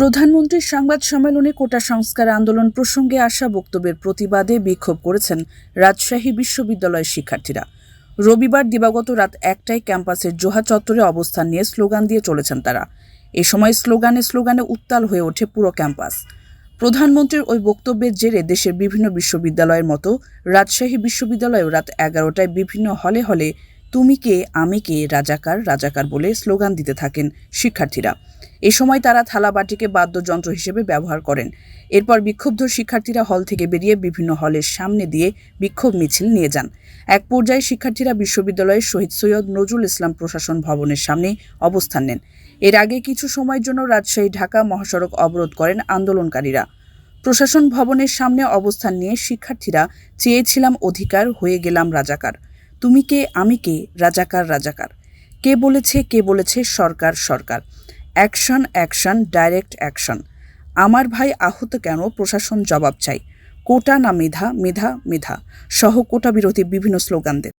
প্রধানমন্ত্রীর সংবাদ সম্মেলনে কোটা সংস্কার আন্দোলন প্রসঙ্গে আসা বক্তব্যের প্রতিবাদে বিক্ষোভ করেছেন রাজশাহী বিশ্ববিদ্যালয়ের শিক্ষার্থীরা। রবিবার দিবাগত রাত একটায় ক্যাম্পাসের জোহা চত্বরে অবস্থান নিয়ে স্লোগান দিয়ে চলেছেন তারা। এ সময় স্লোগানে স্লোগানে উত্তাল হয়ে ওঠে পুরো ক্যাম্পাস। প্রধানমন্ত্রীর ওই বক্তব্যের জেরে দেশের বিভিন্ন বিশ্ববিদ্যালয়ের মতো রাজশাহী বিশ্ববিদ্যালয়েও রাত এগারোটায় বিভিন্ন হলে হলে তুমি কে, আমি কে, রাজাকার রাজাকার বলে স্লোগান দিতে থাকেন শিক্ষার্থীরা। এ সময় তারা থালাবাটিকে বাদ্যযন্ত্র হিসেবে ব্যবহার করেন। এরপর বিক্ষুব্ধ শিক্ষার্থীরা হল থেকে বেরিয়ে বিভিন্ন হলের সামনে দিয়ে বিক্ষোভ মিছিল নিয়ে যান। এক পর্যায়ে শিক্ষার্থীরা বিশ্ববিদ্যালয়ের শহীদ সৈয়দ নজরুল ইসলাম প্রশাসন ভবনের সামনে অবস্থান নেন। এর আগে কিছু সময়ের জন্য রাজশাহী, ঢাকা মহাসড়ক অবরোধ করেন আন্দোলনকারীরা। প্রশাসন ভবনের সামনে অবস্থান নিয়ে শিক্ষার্থীরা চেয়েছিলাম অধিকার, হয়ে গেলাম রাজাকার। তুমি কে, আমি কে, রাজাকার রাজাকার। কে বলেছে কে বলেছে, সরকার সরকার। Action action, direct action. আমার ভাই আহত কেন? প্রশাসন জবাব চাই। কোটা না মেধা মেধা মেধা। সহ কোটা বিরোধী বিভিন্ন স্লোগান দেন